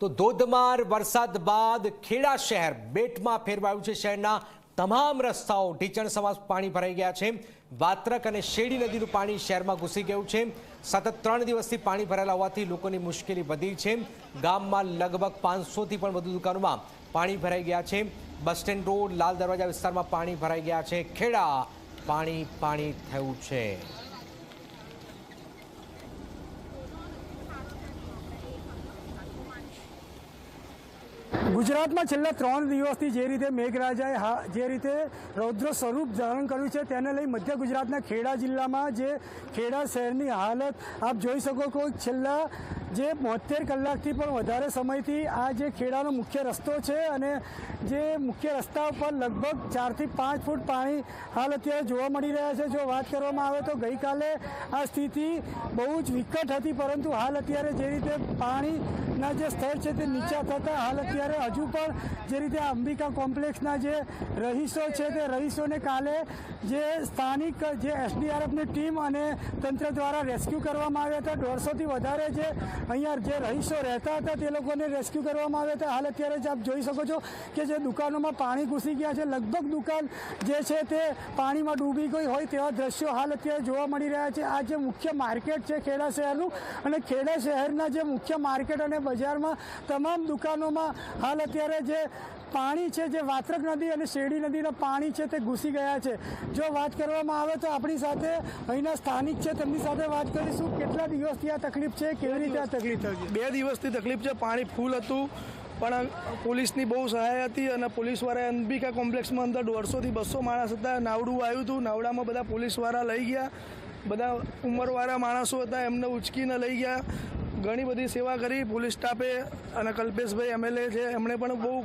તો ધોધમાર વરસાદ બાદ ખેડા શહેર બેટમાં ફેરવાયું છે. શહેરના તમામ રસ્તાઓ ઢીચણ સમાસ પાણી ભરાઈ ગયા છે. વાત્રક અને શેરડી નદીનું પાણી શહેરમાં ઘૂસી ગયું છે. સતત ત્રણ દિવસથી પાણી ભરાયેલા હોવાથી લોકોની મુશ્કેલી વધી છે. ગામમાં લગભગ પાંચસોથી પણ વધુ દુકાનોમાં પાણી ભરાઈ ગયા છે. Bus stand road, Lal Darwaja વિસ્તારમાં પાણી ભરાઈ ગયા છે. ખેડા પાણી પાણી થયું છે. ગુજરાતમાં છેલ્લા ત્રણ દિવસથી જે રીતે મેઘરાજાએ હા, જે રીતે રૌદ્ર સ્વરૂપ ધારણ કર્યું છે, તેને લઈ મધ્ય ગુજરાતના ખેડા જિલ્લામાં જે ખેડા શહેરની હાલત, આપ જોઈ શકો છો, છેલ્લા જે બોતેર કલાકથી પણ વધારે સમયથી આ જે ખેડાનો મુખ્ય રસ્તો છે અને જે મુખ્ય રસ્તા ઉપર લગભગ ચારથી પાંચ ફૂટ પાણી હાલ અત્યારે જોવા મળી રહ્યા છે. જો વાત કરવામાં આવે તો ગઈકાલે આ સ્થિતિ બહુ જ વિકટ હતી, પરંતુ હાલ અત્યારે જે રીતે પાણીના જે સ્તર છે તે નીચા થતાં હાલ અત્યારે હજુ પણ જે રીતે અંબિકા કોમ્પ્લેક્સના જે રહીશો છે તે રહીશોને કાલે જે સ્થાનિક જે એસડીઆરએફની ટીમ અને તંત્ર દ્વારા રેસ્ક્યુ કરવામાં આવ્યા હતા. દોઢસોથી વધારે જે અહીંયા જે રહીશો રહેતા હતા તે લોકોને રેસ્ક્યુ કરવામાં આવ્યા હતા. હાલ અત્યારે જ આપ જોઈ શકો છો કે જે દુકાનોમાં પાણી ઘૂસી ગયા છે. લગભગ દુકાન જે છે તે પાણીમાં ડૂબી ગઈ હોય તેવા દ્રશ્યો હાલ અત્યારે જોવા મળી રહ્યા છે. આ જે મુખ્ય માર્કેટ છે ખેડા શહેરનું અને ખેડા શહેરના જે મુખ્ય માર્કેટ અને બજારમાં તમામ દુકાનોમાં હાલ અત્યારે જે પાણી છે, જે વાત્રક નદી અને શેરડી નદીના પાણી છે તે ઘૂસી ગયા છે. જો વાત કરવામાં આવે તો આપણી સાથે અહીંના સ્થાનિક છે. તેમની સાથે વાત કરીશું. કેટલા દિવસથી આ તકલીફ છે? કેવી રીતે આ તકલીફ થઈ બે દિવસથી તકલીફ છે, પાણી ફૂલ હતું, પણ પોલીસની બહુ સહાય હતી અને પોલીસવાળા અંબિકા કોમ્પ્લેક્સમાં અંદર દોઢસોથી બસો માણસ હતા. નાવડું આવ્યું હતું, નાવડામાં બધા પોલીસવાળા લઈ ગયા. બધા ઉંમરવાળા માણસો હતા, એમને ઉચકીને લઈ ગયા. ઘણી બધી સેવા કરી, પોલીસ સ્ટાફે અને કલ્પેશભાઈ એમએલએ છે, એમણે પણ બહુ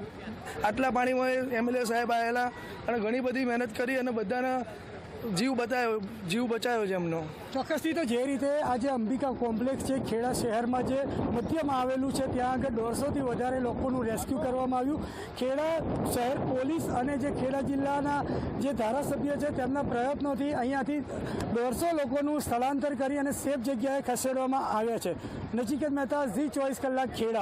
આટલા પાણીમાં એમએલએ સાહેબ આવેલા અને ઘણી બધી મહેનત કરી અને બધાને જીવ બચાવ્યો જીવ બચાવ્યો છે એમનો. ચોક્કસથી તો જે રીતે આજે અંબિકા કોમ્પ્લેક્સ છે, ખેડા શહેરમાં જે મધ્યમાં આવેલું છે, ત્યાં આગળ દોઢસોથી વધારે લોકોનું રેસ્ક્યુ કરવામાં આવ્યું. ખેડા શહેર પોલીસ અને જે ખેડા જિલ્લાના જે ધારાસભ્ય છે, તેમના પ્રયત્નોથી અહીંયાથી દોઢસો લોકોનું સ્થળાંતર કરી અને સેફ જગ્યાએ ખસેડવામાં આવ્યા છે. નચિકેત મહેતા ઝી ચોવીસ કલાક ખેડા.